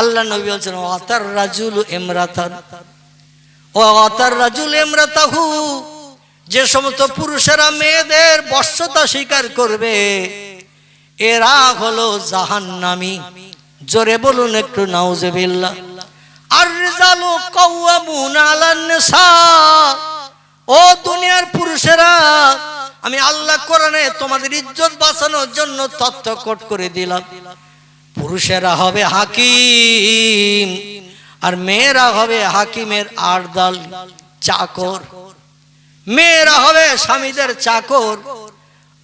আল্লাহ নবী বলছেন, অতার রাজুল এমরাতান ও অতার রাজুল এমরাতাহু যে সমস্ত পুরুষেরা মেয়েদের বর্ষতা স্বীকার করবে, এরা হলো জাহান্নামী। জোরে বলুন একটু, নাউজুবিল্লাহ। আর রিজালু কাওয়ামুন আলান নিসা। ও দুনিয়ার পুরুষেরা, আমি আল্লাহ কোরআনে তোমাদের ইজ্জত বাঁচানোর জন্য তথ্য কোট করে দিলাম। পুরুষেরা হবে হাকিম আর মেয়েরা হবে হাকিমের আরদাল চাকর। মেয়েরা হবে স্বামীদের চাকর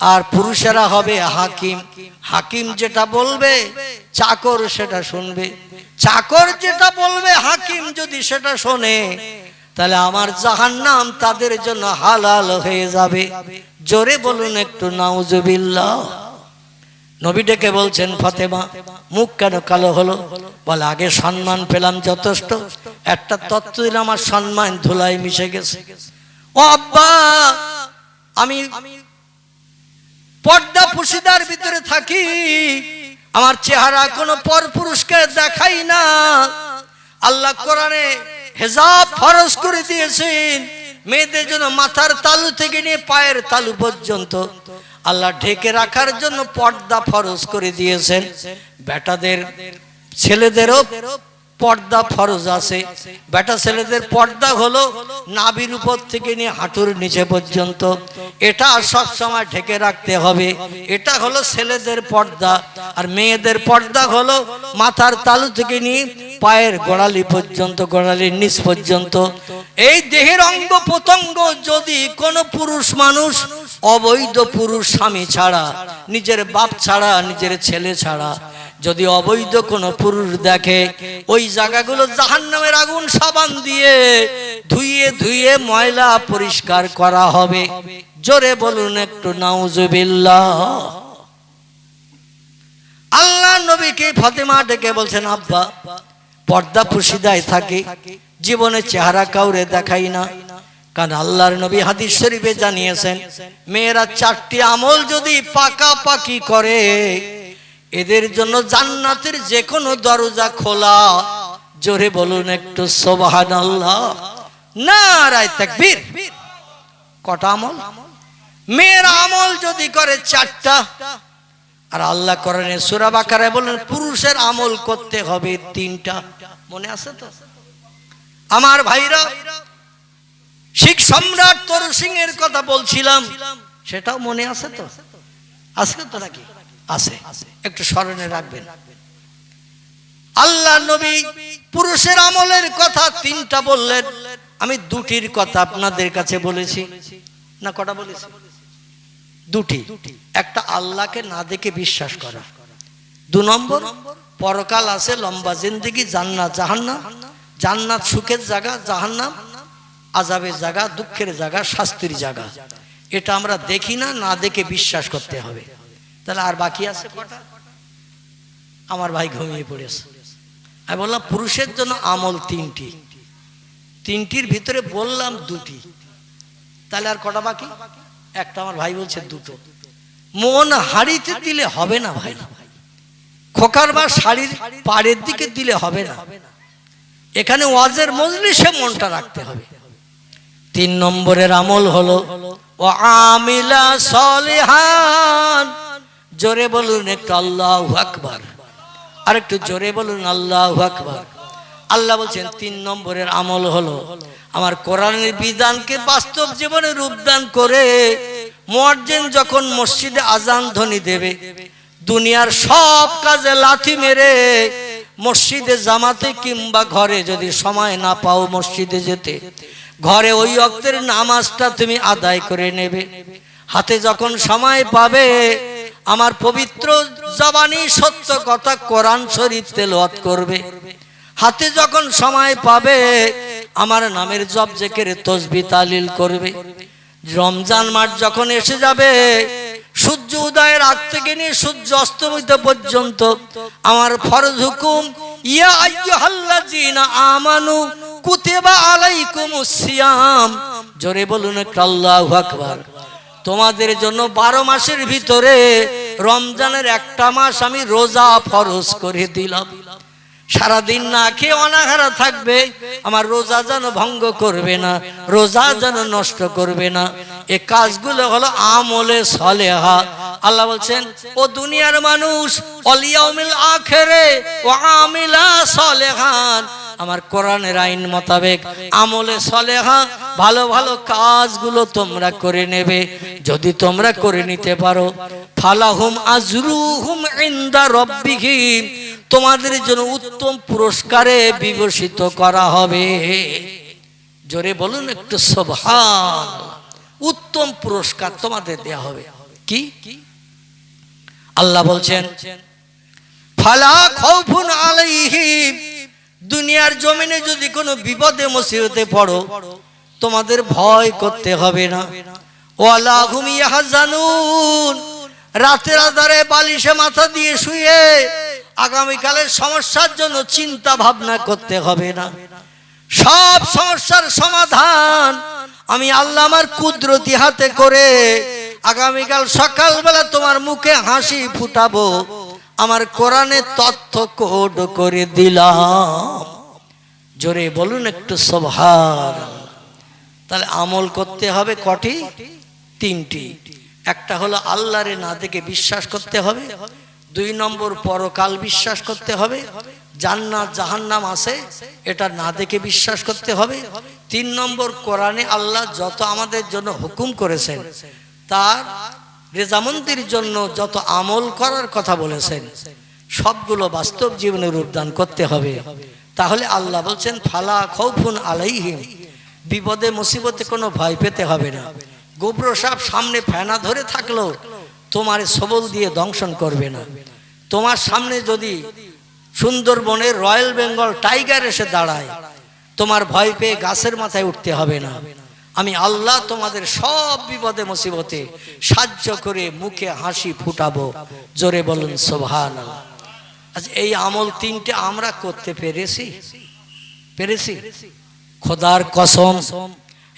আর পুরুষেরা হবে হাকিম। হাকিম যেটা বলবে, চাকর সেটা শুনবে। চাকর যেটা বলবে, হাকিম যদি সেটা শোনে, তাহলে আমার জাহান নাম তাদের জন্য হালাল হয়ে যাবে। জোরে বলুন একটু, নাউজুবিল্লাহ। নবী ডেকে বলছেন, ফাতেমা, মুখ কেন কালো হলো? বলে, আগে সম্মান পেলাম যথেষ্ট। একটা তত্ত্ব দিলে আমার সম্মান ধুলাই মিশে গেছে। ও আব্বা, আমি পর্দা পুশিদার ভিতরে থাকি। আমার চেহারা কোনো পর পুরুষকে দেখাই না। আল্লাহ কোরআনে হেজাব ফরজ করে দিয়েছেন। মেয়েদের জন্য মাথার তালু থেকে নিয়ে পায়ের তালু পর্যন্ত। আল্লাহ ঢেকে রাখার জন্য পর্দা ফরজ করে দিয়েছেন। বেটাদের ছেলেদেরও পর্দা ফরজ আছে। বেটা ছেলেদের পর্দা হলো নাবির উপর থেকে নিয়ে হাঁটুর নিচে পর্যন্ত। এটা সব সময় ঢেকে রাখতে হবে। এটা হলো ছেলেদের পর্দা। আর মেয়েদের পর্দা হলো মাথার তালু থেকে নিয়ে পায়ের গোড়ালি পর্যন্ত, গোড়ালির নিচ পর্যন্ত। এই দেহের অঙ্গ প্রত্যঙ্গ যদি কোনো পুরুষ মানুষ, অবৈধ পুরুষ স্বামী ছাড়া, নিজের বাপ ছাড়া, নিজের ছেলে ছাড়া যদি অবৈধ কোনো পুরুষ দেখে, ওই জায়গাগুলো জাহান নামের আগুন সাবান দিয়ে ধুইয়ে ধুইয়ে ময়লা পরিষ্কার করা হবে। জোরে বলুন একটু, নাউজুবিল্লাহ। আল্লাহ নবীকে ফাতেমা ডেকে বলছেন, আব্বা, পর্দা পুশিদায় থাকে, জীবনে চেহারা কাউরে দেখাই না। কারণ আল্লাহর নবী হাদিস শরীফে জানিয়েছেন, মেয়েরা চারটি আমল যদি পাকাপাকি করে এদের জন্য জান্নাতের যে কোনো দরজা খোলা। জোরে বলুন একটু সোবাহান আল্লাহ না রায় তাকবীর। কটা আমল? মেয়ের আমল যদি করে চারটা, আর আল্লাহ করেন সুরা বাকারে বলেন পুরুষের আমল করতে হবে তিনটা। মনে আছে তো? আমার ভাইরা, শিখ সম্রাট তরু সিং এর কথা বলছিলাম, সেটাও মনে আছে তো? আছে তো নাকি? আছে। একটু স্মরণে রাখবেন। আল্লাহ নবী পুরুষের আমলের কথা তিনটা বললেন। আমি দুটির কথা আপনাদের কাছে বলেছি। না, কটা বলেছি? দুটি। একটা আল্লাহকে না দেখে বিশ্বাস করা। দু নম্বর, পরকাল আছে, লম্বা জিন্দিগি, জান্নাত জাহান্নাম। জান্নাত সুখের জায়গা, জাহান্নাম আজাবের জায়গা, দুঃখের জায়গা, শাস্তির জায়গা। এটা আমরা দেখি না না দেখে বিশ্বাস করতে হবে। তাহলে আর বাকি আছে কটা? আমার ভাই ঘুমিয়ে পড়েছে। আমি বললাম, পুরুষের জন্য আমল তিনটি। তিনটির ভিতরে বললাম দুটি। তাহলে আর কটা বাকি? একটা আমার ভাই বলছে দুটো। মন হাড়িতে দিলে হবে না ভাই। খোকার বা শাড়ির পাড়ের দিকে দিলে হবে না। এখানে ওয়াজের মজলিসে মনটা রাখতে হবে। তিন নম্বরের আমল হলো ও আমিলা সলিহান। জোরে বলুন একটু আল্লাহ আকবার। আর একটু জোরে বলুন আল্লাহ আকবার। আল্লাহ বলছেন, তিন নম্বরের আমল হলো, আমার কোরআনের বিধানকে বাস্তব জীবনে রূপদান করে মুয়াজ্জিন যখন মসজিদে আজান ধ্বনি দেবে, দুনিয়ার সব কাজে লাথি মেরে মসজিদে জামাতে কিংবা ঘরে যদি সময় না পাও মসজিদে যেতে, ঘরে ওই অক্তের নামাজটা তুমি আদায় করে নেবে। হাতে যখন সময় পাবে আমার পবিত্র জবানি সত্য কথা কোরআন শরীফ তেলাওয়াত করবে। হাতে যখন সময় পাবে, আমার নামের জব জেকের তসবি তালিল করবে। রমজান মাস যখন এসে যাবে, সূর্য উদয়ের আগ থেকে নিয়ে সূর্য অস্তমিত পর্যন্ত আমার ফরজ হুকুম, ইয়া আমানু কুতিবা আলাইকুমুস সিয়াম। জোরে বলুন আল্লাহু আকবার। তোমাদের জন্য বারো মাসের ভিতরে রমজানের একটা মাস আমি রোজা ফরজ করে দিলাম। সারাদিন না খেয়ে অনাহারা থাকবে, আমার রোজা যেন ভঙ্গ করবে না, রোজা যেন নষ্ট করবে না। এ কাজগুলো হলো আমলে সলেহা। আল্লাহ বলছেন, ও দুনিয়ার মানুষ অলিয়াউমিল আখেরে ও আমিলা সলেহান। আমার কোরআনের আইন মোতাবেক আমলে সলেহা, ভালো ভালো কাজগুলো তোমরা করে নেবে। যদি তোমরা করে নিতে পারো, ফালাহুম আজরুহুম ইনদা রব্বিহিম তোমাদের জন্য উত্তম পুরস্কারে বিভূষিত করা হবে। জোরে বলুন একটু সোভান উত্তম পুরস্কার তোমাদের দেয়া হবে। কি? আল্লাহ বলছেন, ফালা খৌফুন আলাইহিম দুনিয়ার জমিনে যদি কোনো বিপদে মুসিবতে পড়ো, তোমাদের ভয় করতে হবে না। ওয়ালা ঘুমিয়ে হাজানুন রাতের আধারে বালিশে মাথা দিয়ে শুয়ে আগামীকালের সমস্যার জন্য চিন্তা ভাবনা করতে হবে না। সব সমস্যার সমাধান আমি আল্লাহ আমার কুদরতি হাতে করে আগামীকাল সকালবেলা তোমার মুখে হাসি ফুটাবো। আমার কোরআনে তথ্য কোড করে দিলাম। জোরে বলুন একটু সভার তাহলে আমল করতে হবে কটি? তিনটি। একটা হলো আল্লাহরে না দেখে বিশ্বাস করতে হবে। দুই নম্বর পরকাল বিশ্বাস করতে হবে। জান্নাত, জাহান্নাম আছে, এটা না দেখে বিশ্বাস করতে হবে। তিন নম্বর কোরআনে আল্লাহ যত আমাদের জন্য হুকুম করেছেন, তার রেজামন্দির জন্য যত আমল করার কথা বলেছেন, সবগুলো বাস্তব জীবনে রূপদান করতে হবে। তাহলে আল্লাহ বলছেন, ফালা খৌফুন আলাইহিম, বিপদে মুসিবতে কোনো ভয় পেতে হবে না। গোবর সাপ সামনে ফেনা ধরে থাকলেও তোমার সবল দিয়ে দংশন করবে না। তোমার সামনে যদি সুন্দরবনের রয়্যাল বেঙ্গল টাইগার এসে দাঁড়ায়, তোমার ভয় পেয়ে গাছের মাথায় উঠতে হবে না। আমি আল্লাহ তোমাদের সব বিপদে, মুসিবতে সাহায্য করে মুখে হাসি ফুটাবো। জোরে বলুন সোভান আচ্ছা এই আমল তিনটে আমরা করতে পেরেছি? পেরেছি? খোদার কসম,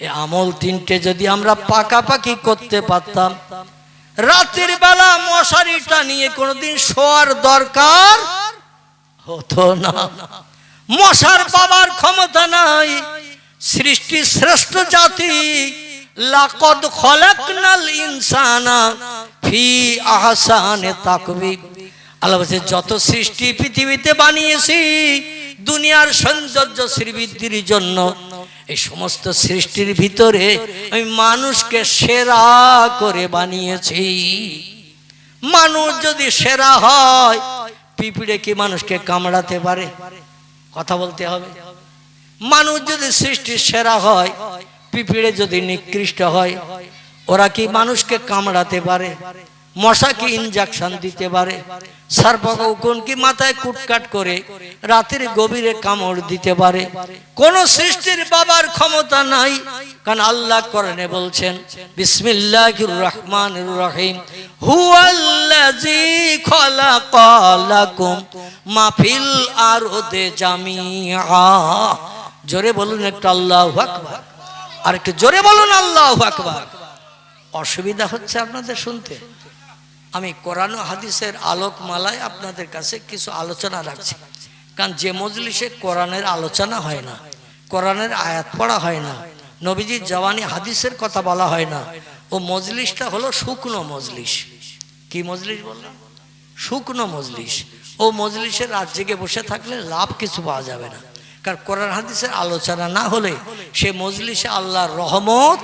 এই আমল তিনটে যদি আমরা পাকাপাকি করতে পারতাম, রাতের বেলা মশারিটা নিয়ে কোনোদিন শোয়ার দরকার হতো না। মশার বাবার ক্ষমতা নাই। সৃষ্টি শ্রেষ্ঠ জাতি, লাকদ খলাকনাল ইনসানা ফি আহসানে তাকবীব আল্লাহ যত সৃষ্টি পৃথিবীতে বানিয়েছি, দুনিয়ার সৌন্দর্য শ্রীবৃদ্ধির জন্য, এই সমস্ত সৃষ্টির ভিতরে আমি মানুষকে সেরা করে বানিয়েছি। মানুষ যদি সেরা হয়, পিঁপড়ে কি মানুষকে কামড়াতে পারে? কথা বলতে হবে। মানুষ যদি সৃষ্টির সেরা হয়, পিঁপড়ে যদি নিকৃষ্ট হয়, ওরা কি মানুষকে কামড়াতে পারে? মশা কি ইনজেকশন দিতে পারে? সার্পকৌকুন কি মাথায় কুটকাট করে রাতের গভীরে কামড় দিতে পারে? কোন সৃষ্টির বাবার ক্ষমতা নাই, কারণ আল্লাহ করেনে বলছেন, বিসমিল্লাহির রহমানির রহিম, হুয়াল্লাযী খালাকালাকুম মা ফিল আরদে জামিআ। জোরে বলুন একটু আল্লাহু আকবার। আর একটু জোরে বলুন আল্লাহ আকবার। অসুবিধা হচ্ছে আপনাদের শুনতে। আমি কোরআন হাদিসের আলোকমালায় আপনাদের কাছে কিছু আলোচনা রাখছি। কারণ যে মজলিসে কোরআনের আলোচনা হয় না, কোরআনের আয়াত পড়া হয় না, নবীজির জওয়ানি হাদিসের কথা বলা হয় না, ও মজলিসটা হলো শুকনো মজলিস। কি মজলিস বললাম শুকনো মজলিস। ও মজলিসের রাত জেগে বসে থাকলে লাভ কিছু পাওয়া যাবে না। কারণ কোরআন হাদিসের আলোচনা না হলে সে মজলিসে আল্লাহর রহমত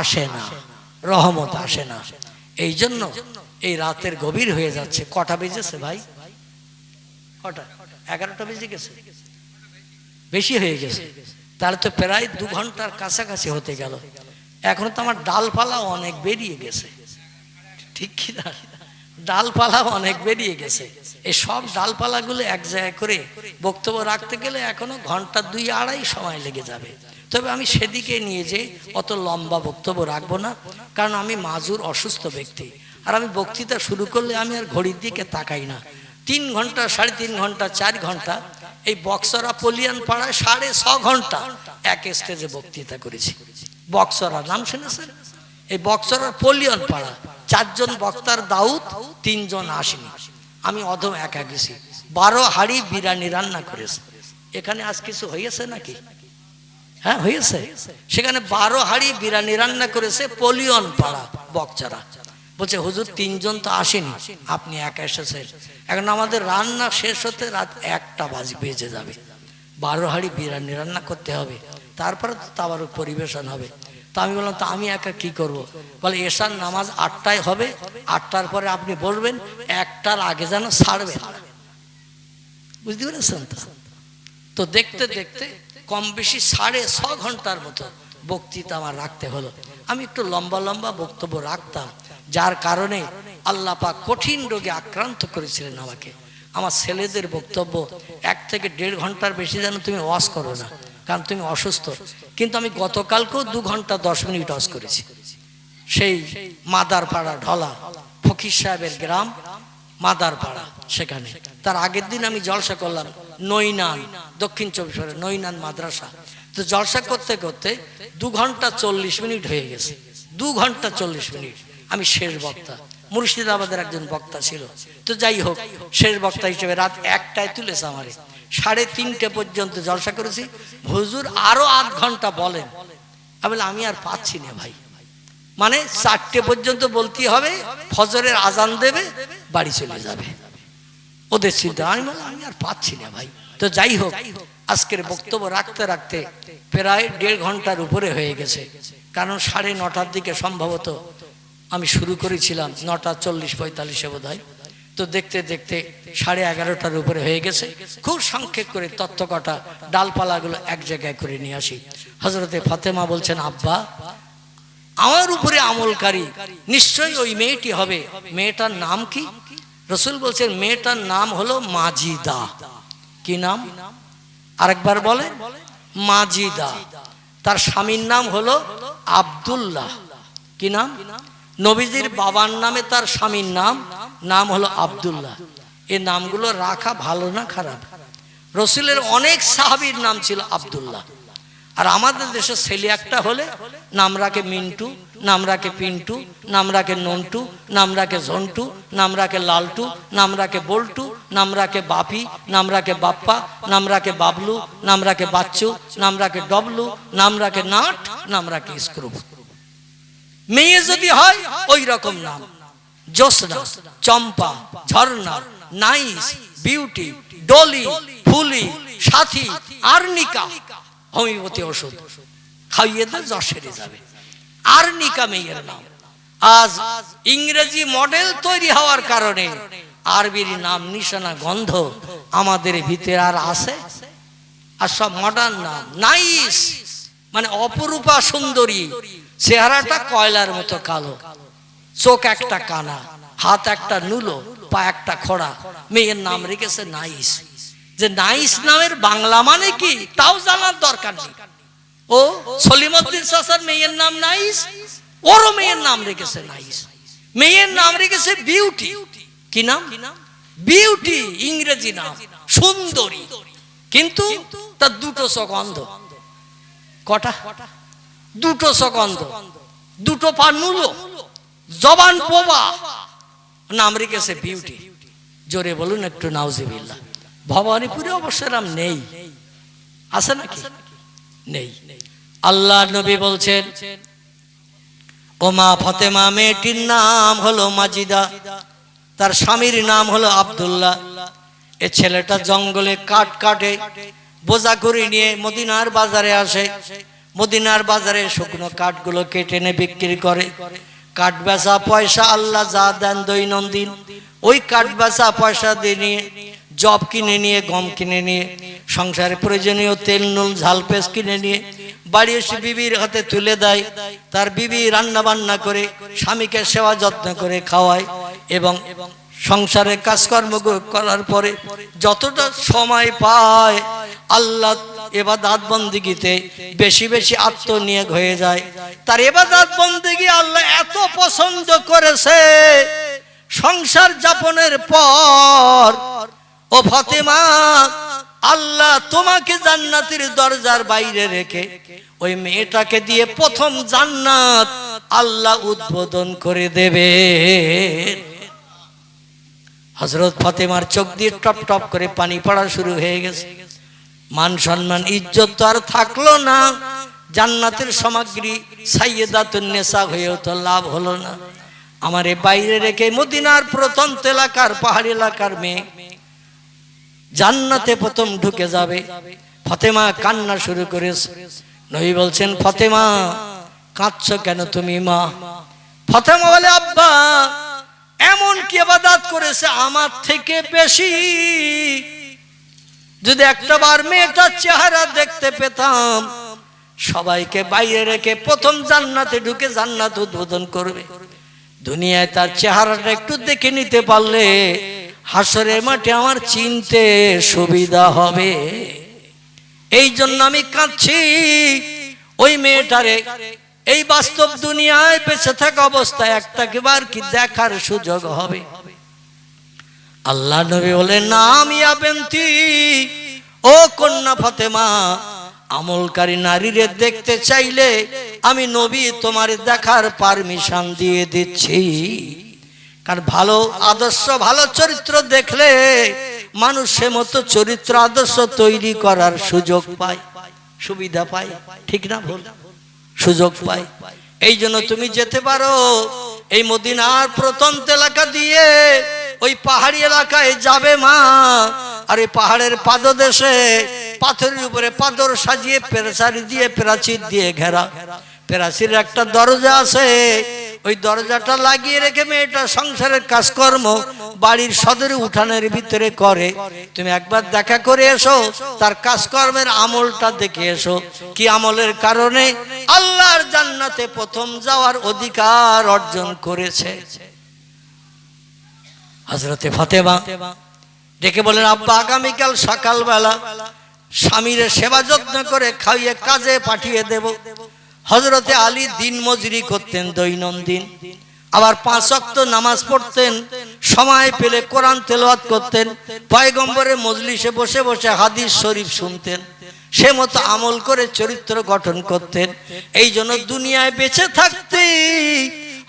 আসে না, রহমত আসে না। এই জন্য এই রাতের গভীর হয়ে যাচ্ছে। কটা বেজেছে ভাই? কটা? এগারোটা বেজে গেছে? বেশি হয়ে গেছে। তাহলে তো প্রায় দু ঘণ্টার কাছাকাছি হতে গেল। এখন তো আমার ডালপালা অনেক বেরিয়ে গেছে। ঠিক কি না ডালপালা অনেক বেরিয়ে গেছে। এই সব ডালপালাগুলো এক জায়গায় করে বক্তব্য রাখতে গেলে এখনও ঘণ্টা দুই আড়াই সময় লেগে যাবে। তবে আমি সেদিকে নিয়ে যে অত লম্বা বক্তব্য রাখব না, কারণ আমি মাজুর অসুস্থ ব্যক্তি। আর আমি বক্তৃতা শুরু করলে আমি আর ঘড়ির দিকে তাকাই না। তিন ঘণ্টা, সাড়ে তিন ঘণ্টা, চার ঘণ্টা, এই বক্সরা পলিয়ান পাড়ায় সাড়ে ছ ঘণ্টা এক স্টেজে বক্তৃতা করেছি। বক্সরা নাম শুনেছেন? এই বক্সরা পলিয়ন পাড়া। চারজন বক্তার দাউদ, তিনজন আসেনি আমি অধম একা গেছি। বারো হাড়ি বিরিয়ানি রান্না করেছে। এখানে আজ কিছু হয়েছে নাকি? হ্যাঁ হয়েছে। সেখানে বারো হাড়ি বিরিয়ানি রান্না করেছে পলিয়ন পাড়া বকচারা। বলছে, হুজুর, তিনজন তো আসেনি। আপনি একা এসেছেন। এখন আমাদের রান্না শেষ হতে রাত একটা বাজ, বেজে যাবে। বারো হাড়ি বিরিয়ানি রান্না করতে হবে। তারপরে তো তাবার পরিবেশন হবে। তা আমি বললাম, তো আমি একা কি করব। বলে, এশার নামাজ আটটায় হবে, আটটার পরে আপনি বলবেন, একটার আগে যেন ছাড়বেন বুঝতে পেরেছেন তো? দেখতে দেখতে কম বেশি সাড়ে ছ ঘণ্টার মতো বক্তৃতা আমার রাখতে হলো। আমি একটু লম্বা লম্বা বক্তব্য রাখতাম, যার কারণে আল্লাহ কঠিন রোগে আক্রান্ত করেছিলেন আমাকে। আমার ছেলেদের বক্তব্য, এক থেকে দেড় ঘণ্টার বেশি যেন তুমি ওয়াশ করো না। কারণ তুমি অসুস্থ। কিন্তু আমি গতকালকেও দু ঘণ্টা দশ মিনিট ওয়াশ করেছি। সেই মাদার মাদারপাড়া ঢলা, ফকির সাহেবের গ্রাম মাদার মাদারপাড়া সেখানে। তার আগের দিন আমি জলসা করলাম নৈনান, দক্ষিণ চব্বিশ পরগনা, নৈনান মাদ্রাসা। তো জলসা করতে করতে দু ঘণ্টা চল্লিশ মিনিট হয়ে গেছে। দু ঘণ্টা চল্লিশ মিনিট। আমি শেষ বক্তা। মুর্শিদাবাদের একজন বক্তা ছিল। তো যাই হোক, শেষ বক্তা হিসেবে রাত একটায় তুলেছে আমারে। সাড়ে তিনটে পর্যন্ত জলসা করেছি। হুজুর আরও আধ ঘণ্টা বলেন। আমি আমি আর পাচ্ছি না ভাই। মানে চারটে পর্যন্ত বলতে হবে ফজরের আজান দেবে বাড়ি চলে যাবে। ওদের চিন্তা আমি বললাম, আমি আর পাচ্ছি না ভাই। তো যাই হোক আজকের বক্তব্য রাখতে রাখতে প্রায় দেড় ঘণ্টার উপরে হয়ে গেছে। কারণ সাড়ে নটার দিকে সম্ভবত আমি শুরু করেছিলাম নটা চল্লিশ পঁয়তাল্লিশে বোধ হয় তো দেখতে দেখতে সাড়ে এগারোটার উপরে হয়ে গেছে। খুব সংক্ষেপ করে তত্ত্ব কটা ডালপালাগুলো এক জায়গায় করে নিয়ে আসি। হজরতে ফাতেমা বলছেন, আব্বা, আমার উপরে আমলকারী, নিশ্চয়ই ওই মেয়েটি হবে। মেয়েটার নাম কি? রসুল বলছেন, মেয়েটার নাম হলো মাজিদা। কি নাম? আরেকবার বলে মাজিদা। তার স্বামীর নাম হলো আব্দুল্লাহ। কি নাম? নবীজির বাবার নামে তার স্বামীর নাম নাম হলো আব্দুল্লাহ এই নামগুলো রাখা ভালো না খারাপ রসুলের অনেক সাহাবীর নাম ছিল আব্দুল্লাহ আর আমাদের দেশে ছেলে একটা হলে নাম রাখে মিন্টু নাম রাখে পিন্টু নাম রাখে নন্টু নাম রাখে ঝন্টু নাম রাখে লালটু নাম রাখে বল্টু নাম রাখে বাপি নাম রাখে বাপ্পা নাম রাখে বাবলু নাম রাখে বাচ্চু নাম রাখে ডবলু নাম রাখে নাট নাম রাখে স্ক্রুব মেয়ে যদি হয় ওই রকম নাম Jyotsna, Champa, Jharna, Nice, Beauty, Dolly, Phuli, Sathi, arnica. Homeopathy ওষুধ খাইয়ে দেয় জ্বর যাবে। আর্নিকা মেয়ের নাম। আজ ইংরেজি মডেল তৈরি হওয়ার কারণে আরবির নাম, নিশানা, গন্ধ আমাদের ভিতরে আর আছে? আর সব মডার্ন নাম, নাইস। মানে অপরূপা সুন্দরী, চেহারাটা কয়লার মতো কালো। চোখ একটা কানা, হাত একটা নুলো, পা একটা খোড়া। মেয়ের নাম রেখেছে নাইস। যে নাইস নামের বাংলা মানে কি? তাও জানার দরকার নেই। ও সলিমুদ্দিন সাসার মেয়ের নাম নাইস, ওরও মেয়ের নাম রেখেছে নাইস। মেয়ের নাম রেখেছে বিউটি। কি নাম? বিউটি, ইংরেজি নাম। সুন্দরী। কিন্তু তার দুটো চোখ অন্ধ। কটা? দুটো সকন্ধ দুটো পা নুলো। জবান পোবা। নাম রেখেছে বিউটি জোরে বলুন একটু নাউজিবিল্লা ভবানীপুরে অবশ্য নাম নেই। আছে নাকি? নেই। আল্লাহ নবী বলছেন, ওমা ফতেমা, মেয়েটির নাম হলো মাজিদা। তার স্বামীর নাম হলো আব্দুল্লাহ। এ ছেলেটা জঙ্গলে কাঠ কাটে, বোঝা করে নিয়ে মদিনার বাজারে আসে। মদিনার বাজারে শুকনো কাঠগুলো কেটে এনে বিক্রি করে। কাঠ বেচা পয়সা আল্লাহ যা দেন দৈনন্দিন, ওই কাঠ বেচা পয়সা দিয়ে নিয়ে, জব কিনে নিয়ে, গম কিনে নিয়ে, সংসারে প্রয়োজনীয় তেল, নুন, ঝাল পেস কিনে নিয়ে, বাড়ি এসে বিবির হাতে তুলে দেয়, তার বিবি রান্না বান্না করে, স্বামীকে সেবা যত্ন করে খাওয়ায় এবং সংসারে কাজকর্ম করার পরে যতটা সময় পায়, আল্লাহ এবাদাত বন্দিগিতে বেশি বেশি আত্মনিয়োগ হয়ে যায়। তার এবাদাত বন্দিগি আল্লাহ এত পছন্দ করেছে। সংসার যাপনের পর, ও ফতেমা, আল্লাহ তোমাকে জান্নাতের দরজার বাইরে রেখে ওই মেয়েটাকে দিয়ে প্রথম জান্নাত আল্লাহ উদ্বোধন করে দেবে হজরত ফাতেমার চোখ দিয়ে টপ টপ করে পানি পড়া শুরু হয়ে গেছে। মান সম্মান, ইজ্জত তো আর থাকল না। জান্নাতের সামগ্রী সাইয়েদাতুন নেশা হয়েও তো লাভ হলো না। আমারে বাইরে রেখে মদিনার প্রত্যন্ত এলাকার, পাহাড়ি এলাকার মেয়ে জান্নাতে প্রথম ঢুকে যাবে। ফতেমা কান্না শুরু করেছে। নবী বলছেন, ফতেমা, কাঁদছ কেন তুমি মা? ফতেমা বলে, আব্বা এমন কি আবাদাত করেছে আমার থেকে বেশি? যদি একটা বার মেয়েটার চেহারা দেখতে পেতাম, সবাইকে বাইরে রেখে প্রথম জান্নাতে ঢুকে জান্নাত উদ্বোধন করবে। দুনিয়ায় তার চেহারাটা একটু দেখে নিতে পারলে হাসরের মাঠে আমার চিনতে সুবিধা হবে। এই জন্য আমি কাঁদছি। ওই মেয়েটারে এই বাস্তব দুনিয়ায় বেঁচে থাকা অবস্থায় একটা বার কি দেখার সুযোগ হবে? আল্লাহ নবী বলে না, আমি আবেন্তি। ও কন্যা ফাতেমা, আমলকারী নারীরে দেখতে চাইলে আমি নবী তোমার দেখার পারমিশন দিয়ে দিচ্ছি। কারণ ভালো আদর্শ, ভালো চরিত্র দেখলে মানুষ সে মতো চরিত্র, আদর্শ তৈরি করার সুযোগ পায়, সুবিধা পায়। ঠিক না, ভুল? সুযোগ পায়। এই জন্য তুমি যেতে পারো এই মদিনার প্রত্যন্ত এলাকা দিয়ে ওই পাহাড়ি এলাকায় যাবে মা। আর এই পাহাড়ের পাদদেশে পাথরের উপরে পাথর সাজিয়ে পেরাচারি দিয়ে প্রাচীর দিয়ে ঘেরা। প্রাচীর একটা দরজা আছে। ওই দরজাটা লাগিয়ে রেখে মেয়েটা সংসারের কাজকর্ম, বাড়ির সদরে উঠানের ভিতরে করে। তুমি একবার দেখা করে এসো, তার কাজকর্মের আমলটা দেখে এসো। কি আমলের কারণে? আল্লাহর জান্নাতে প্রথম যাওয়ার অধিকার অর্জন করেছে। হজরতে ফাতেমা ডেকে বলেন আব্বা, আগামীকাল সকালবেলা স্বামীর সেবা যত্ন করে খাইয়ে কাজে পাঠিয়ে দেব। হজরতে আলী দিন মজুরি করতেন দৈনন্দিন। আবার পাঁচ অক্ত নামাজ পড়তেন, সময় পেলে কোরআন তেলাওয়াত করতেন, পয়গম্বরের মজলিসে বসে বসে হাদিস শরীফ শুনতেন, সে মতো আমল করে চরিত্র গঠন করতেন। এই জন্য দুনিয়ায় বেঁচে থাকতে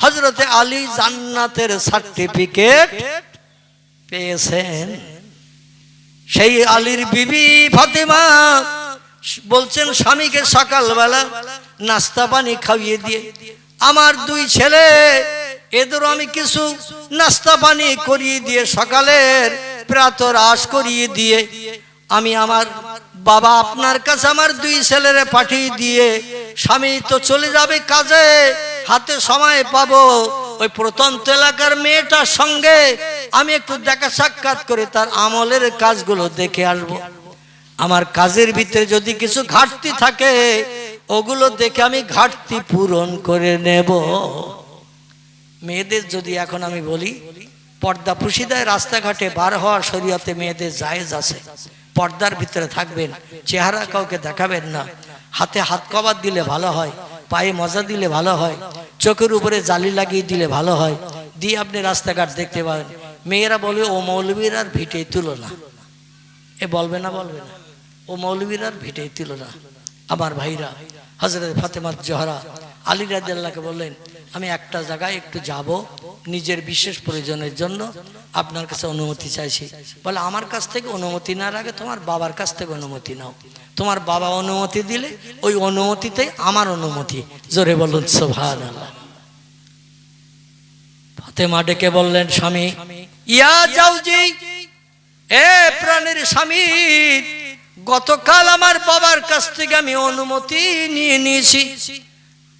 হজরতে আলী জান্নাতের সার্টিফিকেট পেয়েছেন। সেই আলীর বিবি ফাতেমা বলছেন, স্বামীকে সকালবেলা নাস্তা পানি খাইয়ে দিয়ে, আমার দুই ছেলে, এদেরও আমি কিছু নাস্তা পানি করিয়ে দিয়ে সকালের প্রাত রাস করিয়ে দিয়ে, আমি আমার বাবা আপনার কাছে আমার দুই ছেলেরে পাঠিয়ে দিয়ে, স্বামী তো চলে যাবে কাজে, হাতে সময় পাবো। ওই প্রত্যন্ত এলাকার মেয়েটার সঙ্গে আমি একটু দেখা সাক্ষাৎ করে তার আমলের কাজগুলো দেখে আসব। আমার কাজের ভিতরে যদি কিছু ঘাটতি থাকে, ওগুলো দেখে আমি ঘাটতি পূরণ করে নেব। মেয়েদের যদি এখন আমি বলি, পর্দা পুশিদায় রাস্তাঘাটে বার হওয়ার শরীয়তে মেয়েদের জায়েজ আছে। পর্দার ভিতরে থাকবেন, চেহারা কাউকে দেখাবেন না। হাতে হাত কভার দিলে ভালো হয়, পায়ে মজা দিলে ভালো হয়, চোখের উপরে জালি লাগিয়ে দিলে ভালো হয়। দিয়ে আপনি রাস্তাঘাট দেখতে পাবেন মেয়েরা বলবে ও মৌলবীর আর ভিটে তুলো না এ বলবে না বলবে না। ও মৌলবীর আর ভিটে না আমার ভাইরা হজরত ফাতেমাত জহরা, আলী রাজ্লাহকে বললেন, আমি একটা জায়গায় একটু যাব, নিজের বিশেষ প্রয়োজনের জন্য আপনার কাছে অনুমতি চাইছি। বলে, আমার কাছ থেকে অনুমতি না আগে তোমার বাবার কাছ থেকে অনুমতি নাও। তোমার বাবা অনুমতি দিলে ওই অনুমতিতে আমার অনুমতি। জোরে বলুন সোভান ফাতেমা ডেকে বললেন, স্বামী, ইয়া যাও এ প্রাণের স্বামী গতকাল আমার বাবার কাছ থেকে আমি অনুমতি নিয়ে নিয়েছি।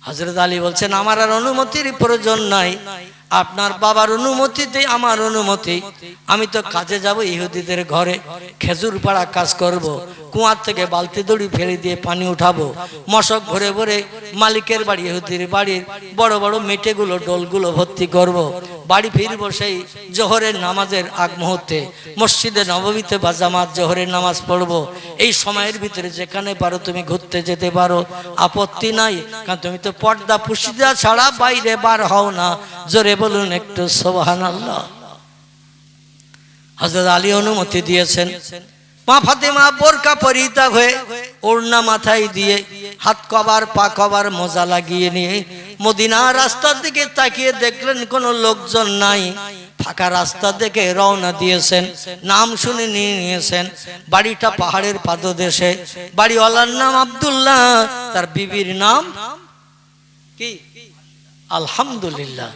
হজরত আলী বলছেন, আমার আর অনুমতির প্রয়োজন নাই। আপনার বাবার অনুমতিতে আমার অনুমতি। আমি তো কাজে যাব, ইহুদিদের ঘরে। খেজুর পাড়া কাজ করব। কুয়ার থেকে বালতি দড়ি ফেলে দিয়ে পানি উঠাবো। মশক ভরে ভরে মালিকের বাড়ি ইহুদির বাড়ির বড় বড় মেটেগুলো, ডোলগুলো ভর্তি করব। বাড়ি ফিরবো সেই জোহরের নামাজের আগ মুহূর্তে। মসজিদে নবমীতে বা জামাত জোহরের নামাজ পড়ব। এই সময়ের ভিতরে যেখানে পারো তুমি ঘুরতে যেতে পারো। আপত্তি নাই, কারণ তুমি তো পর্দা পুষিদা ছাড়া বাইরে বার হও না। জোরে বলুন একটু সোবাহান আল্লাহ হজরত আলী অনুমতি দিয়েছেন। মা ফাতেমা বোরকা পরিতা হয়ে ওড়না মাথায় দিয়ে হাত কবার পা কবার মোজা লাগিয়ে নিয়ে মদিনা রাস্তার দিকে তাকিয়ে দেখলেন কোনো লোকজন নাই। ফাঁকা রাস্তা দেখে রওনা দিয়েছেন, নাম শুনে নিয়ে নিয়েছেন। বাড়িটা পাহাড়ের পাদদেশে। বাড়িওয়ালার নাম আব্দুল্লাহ, তার বিবির নাম কি? আলহামদুলিল্লাহ।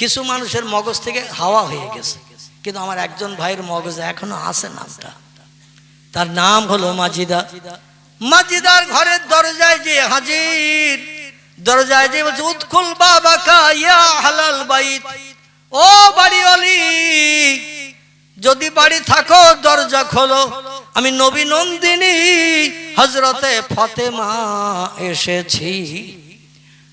কিছু মানুষের মগজ থেকে হাওয়া হয়ে গেছে। কিন্তু আমার একজন ভাইয়ের মগজ এখনও আছে নামটা। তার নাম হলো মাজিদা। মাজিদার ঘরের দরজায় যে হাজির, দরজায় যে বলছে উৎকুল বাবা কা ইয়া হালাল বাইত। ও বাড়ি অলি যদি বাড়ি থাকো, দরজা খোলো। আমি নবী নন্দিনী হজরতে ফতেমা এসেছি।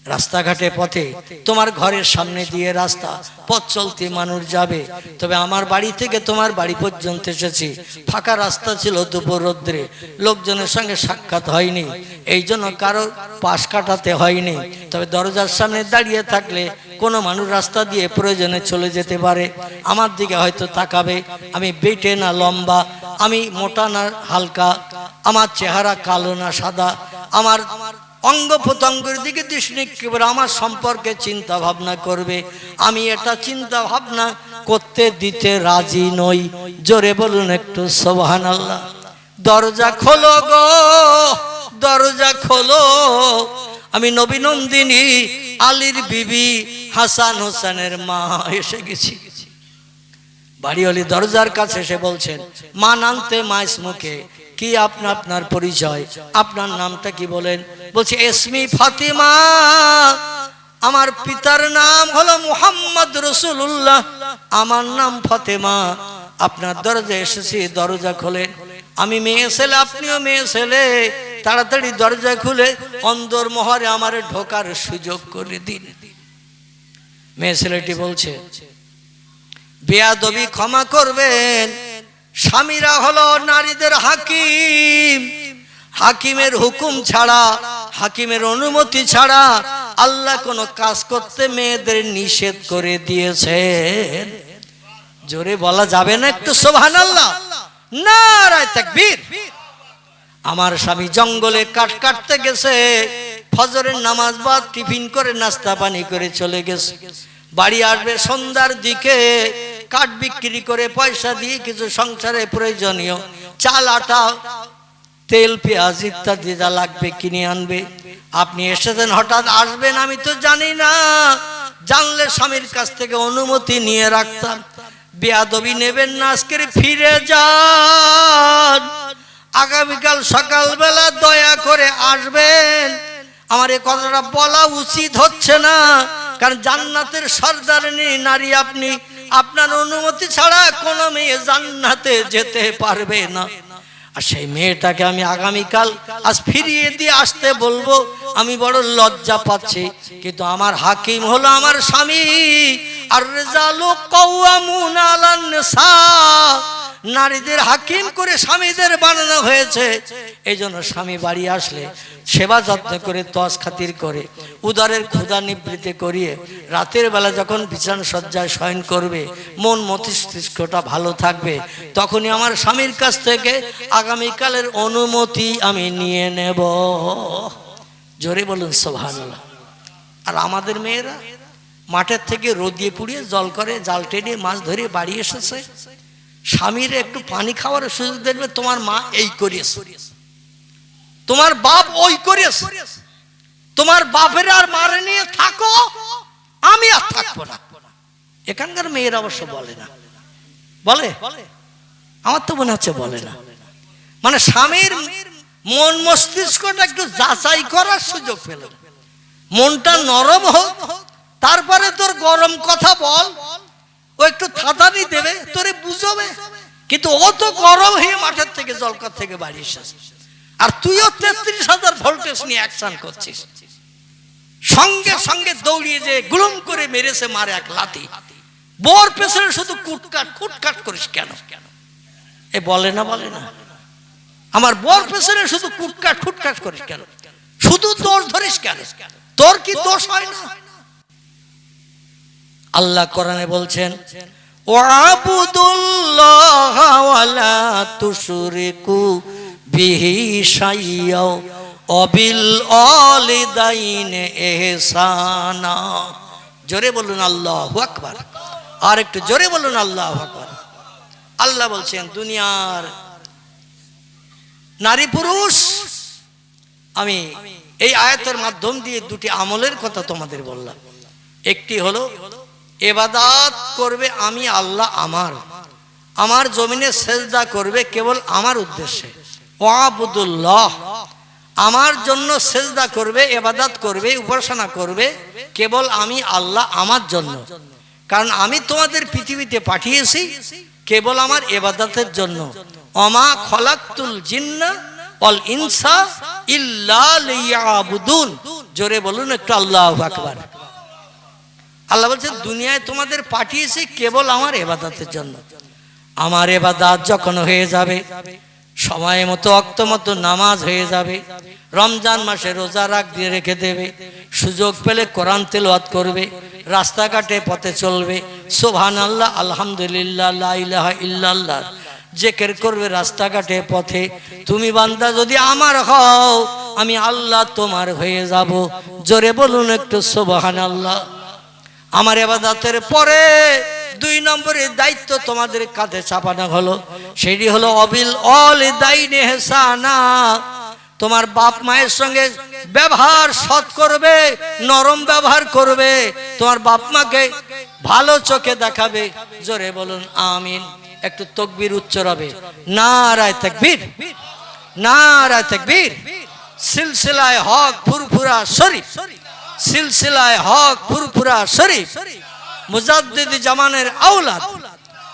রাস্তাঘাটে, পথে তোমার ঘরের সামনে দিয়ে রাস্তা, পথ চলতে মানুষ যাবে। তবে আমার বাড়ি থেকে তোমার বাড়ি পর্যন্ত এসেছি। ফাঁকা রাস্তা ছিল দুপুর রৌদ্রে। লোকজনের সঙ্গে সাক্ষাৎ হয়নি। এই জন্য কারও পাশ কাটাতে হয়নি। তবে দরজার সামনে দাঁড়িয়ে থাকলে কোনো মানুষ রাস্তা দিয়ে প্রয়োজনে চলে যেতে পারে। আমার দিকে হয়তো তাকাবে। আমি বেটে না লম্বা, আমি মোটা না হালকা, আমার চেহারা কালো না সাদা, আমার অঙ্গ প্রত্যঙ্গের দিকে দৃষ্টি নিক্ষেপ করে আমার সম্পর্কে চিন্তা ভাবনা করবে। আমি এটা চিন্তা ভাবনা করতে দিতে রাজি নই। জোরে বলুন একটু সোহান আল্লাহ দরজা খোলো গো, দরজা খোলো। আমি নবীনন্দিনী আলীর বিবি, হাসান হোসেনের মা এসে গেছি। বাড়িওয়ালি দরজার কাছে এসে বলছেন মা নামতে মাইস মুখে কি আপনার আপনার পরিচয়? আপনার নামটা কি বলেন? বলছে, এসমি ফাতিমা। আমার পিতার নাম হলো মুহাম্মদ রসুল্লাহ আমার নাম ফাতেমা। আপনার দরজা এসেছি, দরজা খোলেন আমি মেয়ে ছেলে, আপনিও মেয়ে ছেলে। তাড়াতাড়ি দরজা খুলে, অন্দর মহরে আমার ঢোকার সুযোগ করে দিন। মেয়ে ছেলেটি বলছে, বেয়াদবি ক্ষমা করবেন। স্বামীরা হলো নারীদের হাকিম। হাকিমের হুকুম ছাড়া, হাকিমের অনুমতি ছাড়া আল্লাহ কোনো কাজ করতে মেয়েদের নিষেধ করে দিয়েছেন। জোরে বলা যাবে না একটু সোভান আল্লাহ না রায় আমার স্বামী জঙ্গলে কাঠ কাটতে গেছে, ফজরের নামাজ বাদ টিফিন করে নাস্তা পানি করে চলে গেছে। বাড়ি আসবে সন্ধ্যার দিকে কাঠ বিক্রি করে পয়সা দিয়ে কিছু সংসারে প্রয়োজনীয়, চাল, আটা, তেল, পেঁয়াজ ইত্যাদি যা লাগবে কিনে আনবে। আপনি এসেছেন, হঠাৎ আসবেন, আমি তো জানি না। জানলে স্বামীর কাছ থেকে অনুমতি নিয়ে রাখতাম। বেয়াদবি নেবেন না, আজকের ফিরে যান। আগামীকাল সকালবেলা দয়া করে আসবেন। আমার এই কথাটা বলা উচিত হচ্ছে না, কারণ জান্নাতের সর্দারিনী নারী আপনি আপনার অনুমতি ছাড়া কোনো মেয়ে জান্নাতে যেতে পারবে না। আর সেই মেয়েটাকে আমি আগামীকাল আজ ফিরিয়ে দিয়ে আসতে বলব, আমি বড় লজ্জা পাচ্ছি। কিন্তু আমার হাকিম হলো আমার স্বামী। আর রেজালু কওয়ামুন আলান নিসা। নারীদের হাকিম করে স্বামীদের বানানো হয়েছে। এই জন্য স্বামী বাড়ি আসলে সেবা যত্ন করে তস খাতির করে, উদারের ক্ষুধা নিবৃত্তি করিয়ে, রাতের বেলা যখন বিছান সজ্জায় শয়ন করবে, মন মস্তিষ্কটা ভালো থাকবে, তখনই আমার স্বামীর কাছ থেকে আগামীকালের অনুমতি আমি নিয়ে নেব। জোরে বলুন সোভানুল্লাহ আর আমাদের মেয়েরা মাঠের থেকে রোদিয়ে পুড়িয়ে জল করে, জাল টেনে মাছ ধরে বাড়ি এসেছে। স্বামীর একটু পানি খাওয়ার সুযোগ দেখবে তোমার মা এই করিয়েছে। তোমার বাপ ওই করিয়েছে। তোমার বাপের আর মারে নিয়ে থাকো, আমি আর থাকব না। এখানকার মেয়েরা অবশ্য বলে না। বলে? আমার তো মনে হচ্ছে বলে না। মানে স্বামীর মন মস্তিষ্কটা একটু যাচাই করার সুযোগ পেল। মনটা নরম হোক, তারপরে তোর গরম কথা বল। ও একটু থাতানি দেবে, তোরে বুঝবে। কিন্তু ও তো গরম হয়ে মাঠের থেকে জলকার থেকে বাড়ি এসেছে। আর তুইও তেত্রিশ হাজার ভোল্টেজ নিয়ে অ্যাকশন করছিস। সঙ্গে সঙ্গে দৌড়িয়ে যে গুলুম করে মেরেছে মার এক লাতি বোর পেছনে শুধু কুটকাট কুটকাট করিস কেন? এ বলে না বলে না। আমার বোর পেছনে শুধু কুটকাট খুটকাট করিস কেন? শুধু দোষ ধরিস কেন? তোর কি দোষ হয় না? আল্লাহ কোরআনে বলছেন, ওয়াবুদুল্লাহ ওয়ালা তুশরিকু বিহি শাইয়্যা অবিল অলিদাইন এহসানা জোরে বলুন আল্লাহু আকবার। আর একটু জোরে বলুন আল্লাহু আকবার। আল্লাহ বলছেন, দুনিয়ার নারী পুরুষ, আমি এই আয়াতের মাধ্যম দিয়ে দুটি আমলের কথা তোমাদের বললাম। একটি হলো এবাদাত করবে আমি আল্লাহ আমার। আমার জমিনে সেজদা করবে কেবল আমার উদ্দেশ্যে। ওয়াবুদুল্লাহ। আমার জন্য সেজদা করবে এবাদাত করবে, উপাসনা করবে কেবল আমি আল্লাহ আমার জন্য। কারণ আমি তোমাদের পৃথিবীতে পাঠিয়েছি কেবল আমার এবাদাতের জন্য। অমা খলাকুল জিন্না অল ইনসা ইল্লা জোরে বলুন একটু আল্লাহু আকবার। আল্লাহ বলছেন, দুনিয়ায় তোমাদের পাঠিয়েছি কেবল আমার এবাদাতের জন্য। আমার এবাদাত যখন হয়ে যাবে, সময় মতো, অক্ত মতো নামাজ হয়ে যাবে, রমজান মাসে রোজা রাখ দিয়ে রেখে দেবে, সুযোগ পেলে কোরআন তেলাওয়াত করবে, রাস্তাঘাটে পথে চলবে সোভান আল্লাহ আলহামদুলিল্লাহ ইলাহা ইল্লাল্লাহ, জেকের করবে রাস্তাঘাটে, পথে। তুমি বান্দা যদি আমার হও, আমি আল্লাহ তোমার হয়ে যাব। জোরে বলুন একটু সোবাহান আল্লাহ আমার এবাদাতের পরে দুই নম্বরের দায়িত্ব তোমাদের কাঁধে চাপানো হলো। সেটি হলো অবিল অল দাইনে হেসানা। তোমার বাপ মায়ের সঙ্গে ব্যবহার সৎ করবে, নরম ব্যবহার করবে। তোমার বাপ মাকে ভালো চোখে দেখাবে। জোরে বলুন, আমিন। একটু তকবির উচ্চ রবে না রায় তাকবীর। না রায় তাকবীর। সিলসিলায় হক ফুরফুরা শরীফ। সিলসিলায় হক, ফুরফুরা, শরীফ। মুজাদ্দিদি জামানের আওলাদ।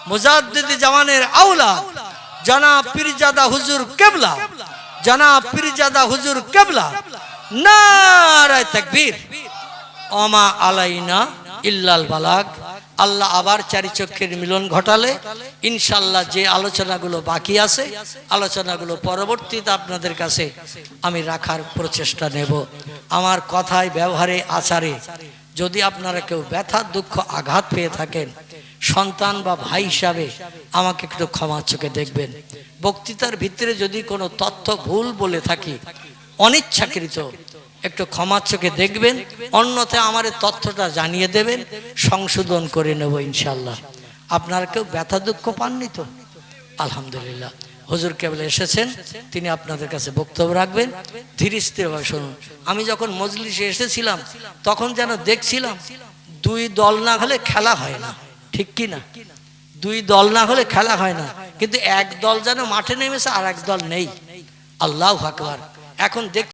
মুজাদ্দিদি জামানের আওলাদ। জানা পীরজাদা হুজুর কেবলা। জানা পীরজাদা হুজুর কেবলা। নারায় তাকবীর। অমা আলাইনা ইল্লাল বালাগ। আল্লাহ আবার চারি চক্ষের মিলন ঘটালে ইনশাল্লাহ যে আলোচনাগুলো বাকি আছে, আলোচনাগুলো পরবর্তীতে আপনাদের কাছে আমি রাখার প্রচেষ্টা নেব। আমার কথায়, ব্যবহারে, আচারে যদি আপনারা কেউ ব্যথা, দুঃখ, আঘাত পেয়ে থাকেন, সন্তান বা ভাই হিসাবে আমাকে একটু ক্ষমা চোখে দেখবেন। বক্তৃতার ভিতরে যদি কোনো তথ্য ভুল বলে থাকি, অনিচ্ছাকৃত একটু ক্ষমা চোখে দেখবেন, অন্যথায় আমার তথ্যটা জানিয়ে দেবেন, সংশোধন করে নেব ইনশাল্লাহ আপনার কেউ ব্যথা দুঃখ পাননি তো? আলহামদুলিল্লাহ। হুজুর কেবল এসেছেন, তিনি আপনাদের কাছে বক্তব্য রাখবেন। ধীরে স্থিরভাবে শুনুন। আমি যখন মজলিসে এসেছিলাম, তখন যেন দেখছিলাম, দুই দল না হলে খেলা হয় না। ঠিক কি না? দুই দল না হলে খেলা হয় না। কিন্তু এক দল যেন মাঠে নেমেছে আর এক দল নেই। আল্লাহ আকবার। এখন দেখ